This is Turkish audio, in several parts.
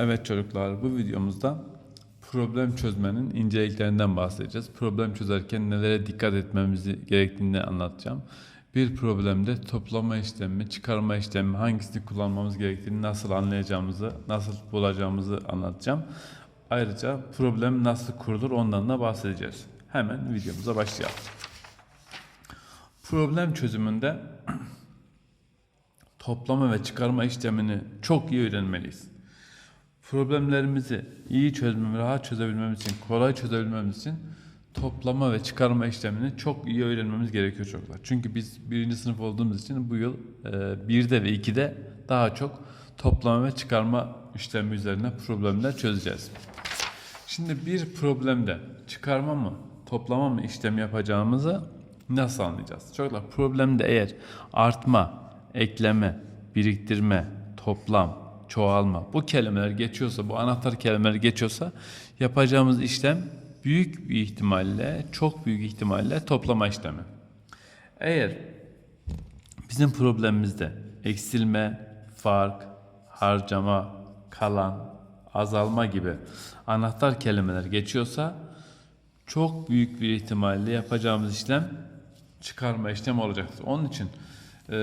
Evet çocuklar bu videomuzda problem çözmenin inceliklerinden bahsedeceğiz. Problem çözerken nelere dikkat etmemizi gerektiğini anlatacağım. Bir problemde toplama işlemi, çıkarma işlemi hangisini kullanmamız gerektiğini nasıl anlayacağımızı, nasıl bulacağımızı anlatacağım. Ayrıca problem nasıl kurulur ondan da bahsedeceğiz. Hemen videomuza başlayalım. Problem çözümünde toplama ve çıkarma işlemini çok iyi öğrenmeliyiz. Problemlerimizi iyi çözmemiz, rahat çözebilmemiz için, kolay çözebilmemiz için toplama ve çıkarma işlemini çok iyi öğrenmemiz gerekiyor çocuklar. Çünkü biz birinci sınıf olduğumuz için bu yıl e, birde ve ikide daha çok toplama ve çıkarma işlemi üzerine problemler çözeceğiz. Şimdi bir problemde çıkarma mı, toplama mı işlem yapacağımızı nasıl anlayacağız? Çocuklar problemde eğer artma, ekleme, biriktirme, toplam, çoğalma bu kelimeler geçiyorsa, bu anahtar kelimeler geçiyorsa yapacağımız işlem büyük bir ihtimalle, çok büyük ihtimalle toplama işlemi. Eğer bizim problemimizde eksilme, fark, harcama, kalan, azalma gibi anahtar kelimeler geçiyorsa çok büyük bir ihtimalle yapacağımız işlem çıkarma işlemi olacaktır. Onun için e,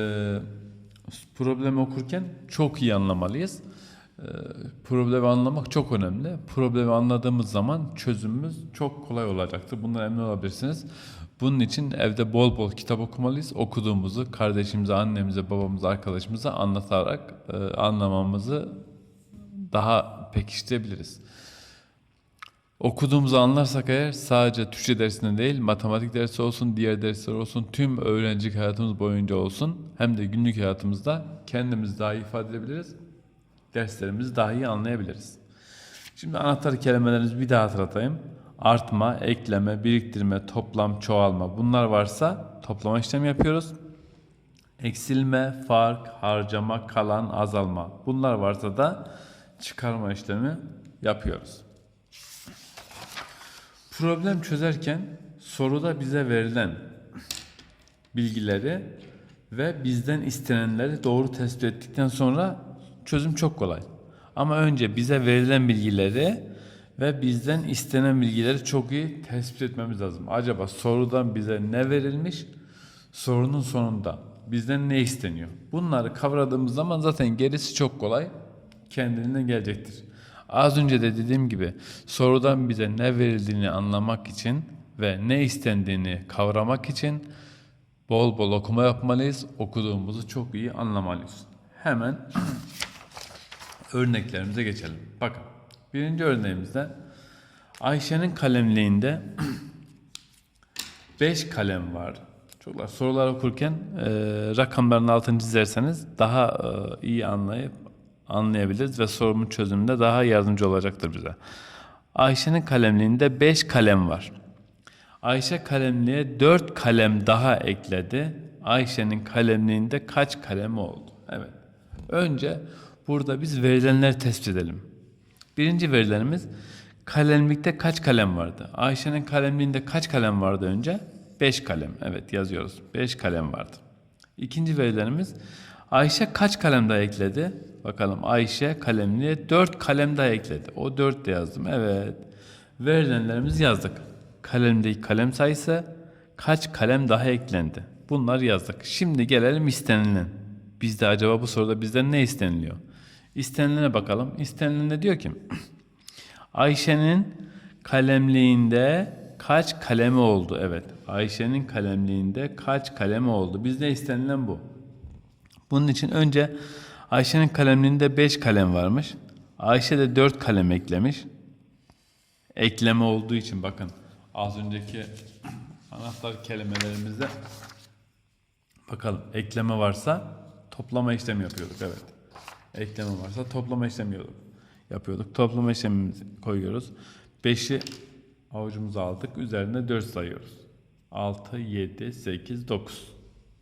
problemi okurken çok iyi anlamalıyız. E, problemi anlamak çok önemli. Problemi anladığımız zaman çözümümüz çok kolay olacaktır. Bundan emin olabilirsiniz. Bunun için evde bol bol kitap okumalıyız. Okuduğumuzu kardeşimize, annemize, babamıza, arkadaşımıza anlatarak e, anlamamızı daha pekiştirebiliriz. Okuduğumuzu anlarsak eğer sadece Türkçe dersinde değil, matematik dersi olsun, diğer dersler olsun, tüm öğrencilik hayatımız boyunca olsun, hem de günlük hayatımızda kendimizi daha iyi ifade edebiliriz, derslerimizi daha iyi anlayabiliriz. Şimdi anahtar kelimelerimizi bir daha hatırlatayım. Artma, ekleme, biriktirme, toplam, çoğalma bunlar varsa toplama işlemi yapıyoruz. Eksilme, fark, harcama, kalan, azalma bunlar varsa da çıkarma işlemi yapıyoruz. Problem çözerken soruda bize verilen bilgileri ve bizden istenenleri doğru tespit ettikten sonra çözüm çok kolay. Ama önce bize verilen bilgileri ve bizden istenen bilgileri çok iyi tespit etmemiz lazım. Acaba sorudan bize ne verilmiş? Sorunun sonunda bizden ne isteniyor? Bunları kavradığımız zaman zaten gerisi çok kolay. Kendiliğinden gelecektir. Az önce de dediğim gibi sorudan bize ne verildiğini anlamak için ve ne istendiğini kavramak için bol bol okuma yapmalıyız. Okuduğumuzu çok iyi anlamalıyız. Hemen örneklerimize geçelim. Bakın birinci örneğimizde Ayşe'nin kalemliğinde 5 kalem var. Çocuklar sorular okurken e, rakamların altını çizerseniz daha e, iyi anlayıp anlayabiliriz ve sorunun çözümünde daha yardımcı olacaktır bize. Ayşe'nin kalemliğinde 5 kalem var. Ayşe kalemliğe 4 kalem daha ekledi. Ayşe'nin kalemliğinde kaç kalem oldu? Evet. Önce burada biz verilenleri tespit edelim. Birinci verilerimiz kalemlikte kaç kalem vardı? Ayşe'nin kalemliğinde kaç kalem vardı önce? 5 kalem. Evet yazıyoruz. 5 kalem vardı. İkinci verilerimiz Ayşe kaç kalem daha ekledi? Bakalım Ayşe kalemliğe 4 kalem daha ekledi. O 4 de yazdım. Evet. Verilenlerimizi yazdık. Kalemdeki kalem sayısı kaç kalem daha eklendi? Bunları yazdık. Şimdi gelelim istenilen. Bizde acaba bu soruda bizden ne isteniliyor? İstenilene bakalım. İstenilene diyor ki Ayşe'nin kalemliğinde kaç kalemi oldu? Evet. Ayşe'nin kalemliğinde kaç kalemi oldu? Bizde istenilen bu. Bunun için önce Ayşe'nin kalemliğinde 5 kalem varmış. Ayşe de 4 kalem eklemiş. Ekleme olduğu için bakın az önceki anahtar kelimelerimizde bakalım ekleme varsa toplama işlemi yapıyorduk evet. Ekleme varsa toplama işlemi yapıyorduk. Toplama işlemimizi koyuyoruz. 5'i avucumuza aldık. Üzerine 4 sayıyoruz. 6, 7, 8, 9.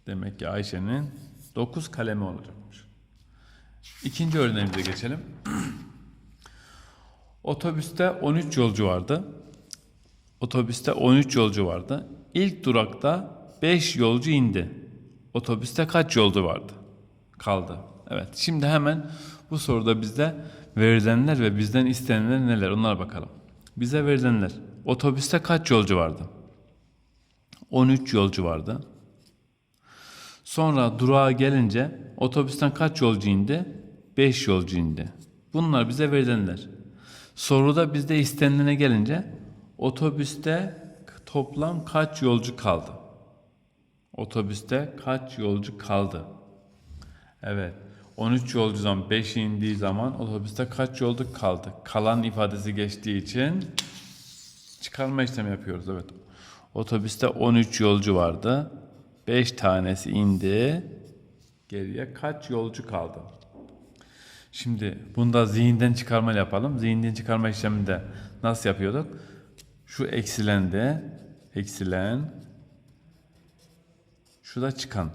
Demek ki Ayşe'nin 9 kalemi olacakmış. İkinci örneğimize geçelim. Otobüste 13 yolcu vardı. Otobüste 13 yolcu vardı. İlk durakta 5 yolcu indi. Otobüste kaç yolcu vardı? Kaldı. Evet. Şimdi hemen Bu soruda bizde verilenler ve bizden istenenler neler onlara bakalım. Bize verilenler. Otobüste kaç yolcu vardı? 13 yolcu vardı. Sonra durağa gelince otobüsten kaç yolcu indi? 5 yolcu indi. Bunlar bize verilenler. Soruda bizde istenilene gelince otobüste toplam kaç yolcu kaldı? Otobüste kaç yolcu kaldı? Evet. 13 yolcudan 5 indiği zaman otobüste kaç yolcu kaldı? Kalan ifadesi geçtiği için çıkarma işlemi yapıyoruz. Evet. Otobüste 13 yolcu vardı. 5 tanesi indi. Geriye kaç yolcu kaldı? Şimdi bunda zihinden çıkarma yapalım. Zihinden çıkarma işleminde nasıl yapıyorduk? Şu eksilendi. Eksilen. Şu da çıkan.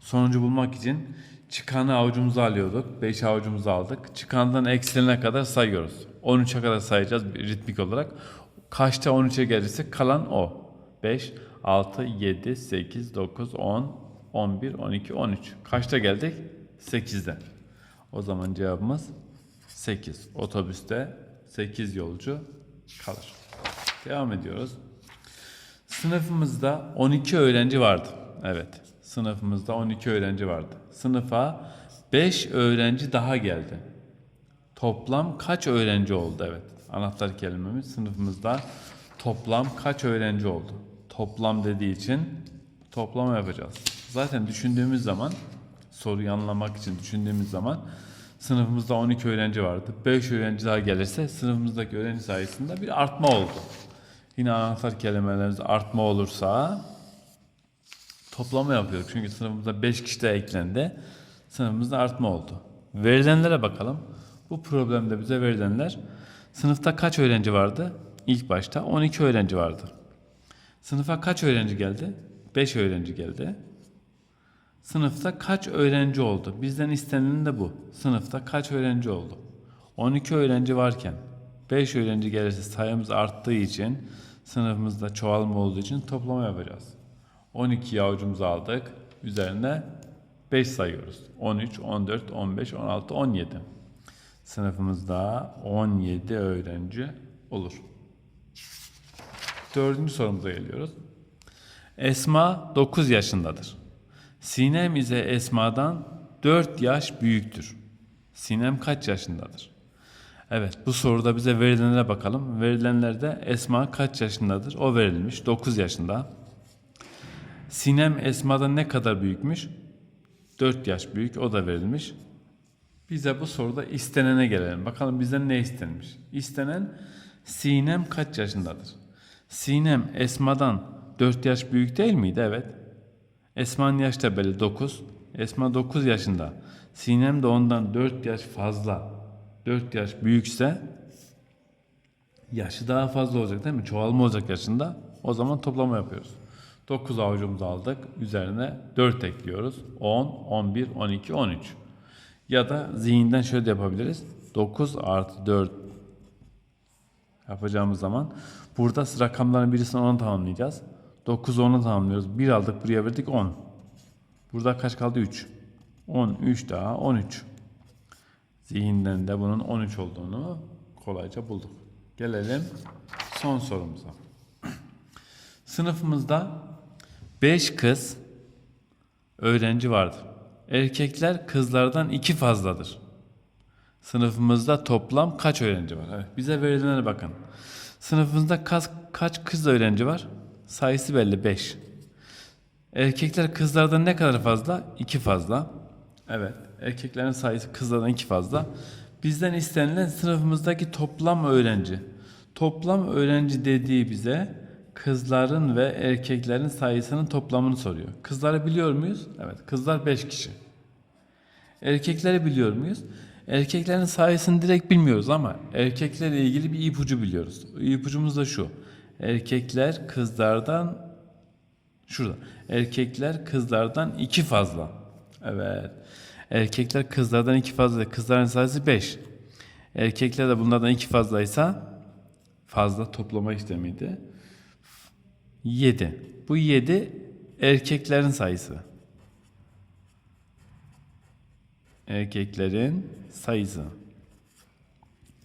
Sonucu bulmak için çıkanı avucumuza alıyorduk. 5 avucumuza aldık. Çıkandan eksilene kadar sayıyoruz. 13'e kadar sayacağız ritmik olarak. Kaçta 13'e gelirse kalan o. 5, 6, 7, 8, 9, 10, 11, 12, 13. Kaçta geldik? 8'de. O zaman cevabımız 8. Otobüste 8 yolcu kalır. Devam ediyoruz. Sınıfımızda 12 öğrenci vardı. Evet. Sınıfımızda 12 öğrenci vardı. Sınıfa 5 öğrenci daha geldi. Toplam kaç öğrenci oldu? Evet. Anahtar kelimemiz sınıfımızda toplam kaç öğrenci oldu? Toplam dediği için toplama yapacağız. Zaten düşündüğümüz zaman soruyu anlamak için düşündüğümüz zaman sınıfımızda 12 öğrenci vardı. 5 öğrenci daha gelirse sınıfımızdaki öğrenci sayısında bir artma oldu. Yine anahtar kelimelerimiz artma olursa toplama yapıyoruz. Çünkü sınıfımızda 5 kişi de eklendi. Sınıfımızda artma oldu. Verilenlere bakalım. Bu problemde bize verilenler sınıfta kaç öğrenci vardı? İlk başta 12 öğrenci vardı. Sınıfa kaç öğrenci geldi? 5 öğrenci geldi. Sınıfta kaç öğrenci oldu? Bizden istenilen de bu. Sınıfta kaç öğrenci oldu? 12 öğrenci varken 5 öğrenci gelirse sayımız arttığı için sınıfımızda çoğalma olduğu için toplama yapacağız. 12 avucumuzu aldık. Üzerine 5 sayıyoruz. 13, 14, 15, 16, 17. Sınıfımızda 17 öğrenci olur. Dördüncü sorumuza geliyoruz. Esma 9 yaşındadır. Sinem ise Esma'dan 4 yaş büyüktür. Sinem kaç yaşındadır? Evet bu soruda bize verilenlere bakalım. Verilenlerde Esma kaç yaşındadır? O verilmiş 9 yaşında. Sinem Esma'dan ne kadar büyükmüş? 4 yaş büyük o da verilmiş. Bize bu soruda istenene gelelim. Bakalım bizden ne istenmiş? İstenen Sinem kaç yaşındadır? Sinem Esma'dan 4 yaş büyük değil miydi? Evet. Esma'nın yaş da belli 9. Esma 9 yaşında. Sinem de ondan 4 yaş fazla. 4 yaş büyükse yaşı daha fazla olacak değil mi? Çoğalma olacak yaşında. O zaman toplama yapıyoruz. 9 avucumuzu aldık. Üzerine 4 ekliyoruz. 10, 11, 12, 13. Ya da zihinden şöyle yapabiliriz. 9 artı 4 yapacağımız zaman burada rakamların birisini 10'a tamamlayacağız. 9 10'a tamamlıyoruz. 1 aldık buraya verdik 10. Burada kaç kaldı? 3. 10, 3 daha 13. Zihinden de bunun 13 olduğunu kolayca bulduk. Gelelim son sorumuza. Sınıfımızda 5 kız öğrenci vardır. Erkekler kızlardan 2 fazladır. Sınıfımızda toplam kaç öğrenci var? Evet, bize verilenlere bakın. Sınıfımızda kaç, kaç kız öğrenci var? Sayısı belli 5. Erkekler kızlardan ne kadar fazla? 2 fazla. Evet. Erkeklerin sayısı kızlardan 2 fazla. Bizden istenilen sınıfımızdaki toplam öğrenci. Toplam öğrenci dediği bize kızların ve erkeklerin sayısının toplamını soruyor. Kızları biliyor muyuz? Evet. Kızlar 5 kişi. Erkekleri biliyor muyuz? Erkeklerin sayısını direkt bilmiyoruz ama erkeklerle ilgili bir ipucu biliyoruz. İpucumuz da şu. Erkekler kızlardan şurada. Erkekler kızlardan iki fazla. Evet. Erkekler kızlardan iki fazla. Kızların sayısı 5. Erkekler de bunlardan iki fazlaysa fazla toplama işlemiydi. 7. Bu 7 erkeklerin sayısı. Erkeklerin sayısı.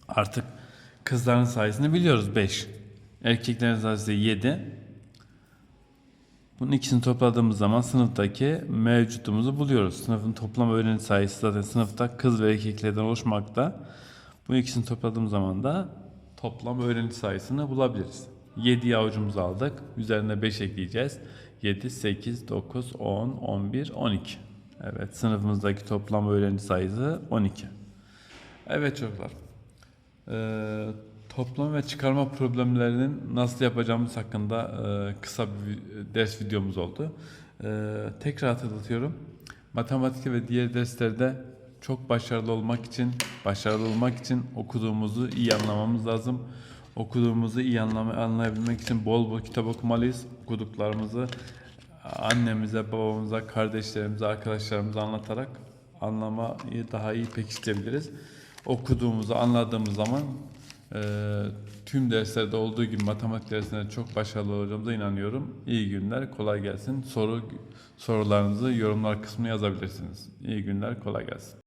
Artık kızların sayısını biliyoruz 5. Erkeklerin sayısı 7. Bunun ikisini topladığımız zaman sınıftaki mevcutumuzu buluyoruz. Sınıfın toplam öğrenci sayısı zaten sınıfta kız ve erkeklerden oluşmakta. Bu ikisini topladığımız zaman da toplam öğrenci sayısını bulabiliriz. 7 avucumuzu aldık. Üzerine 5 ekleyeceğiz. 7, 8, 9, 10, 11, 12. Evet sınıfımızdaki toplam öğrenci sayısı 12. Evet çocuklar. Ee, toplam ve çıkarma problemlerinin nasıl yapacağımız hakkında e, kısa bir ders videomuz oldu. Ee, tekrar hatırlatıyorum. Matematik ve diğer derslerde çok başarılı olmak için, başarılı olmak için okuduğumuzu iyi anlamamız lazım. Okuduğumuzu iyi anlama, anlayabilmek için bol bol kitap okumalıyız. Okuduklarımızı annemize, babamıza, kardeşlerimize, arkadaşlarımıza anlatarak anlamayı daha iyi pekiştirebiliriz. Okuduğumuzu anladığımız zaman e, tüm derslerde olduğu gibi matematik dersinde çok başarılı olacağımıza inanıyorum. İyi günler, kolay gelsin. Soru sorularınızı yorumlar kısmına yazabilirsiniz. İyi günler, kolay gelsin.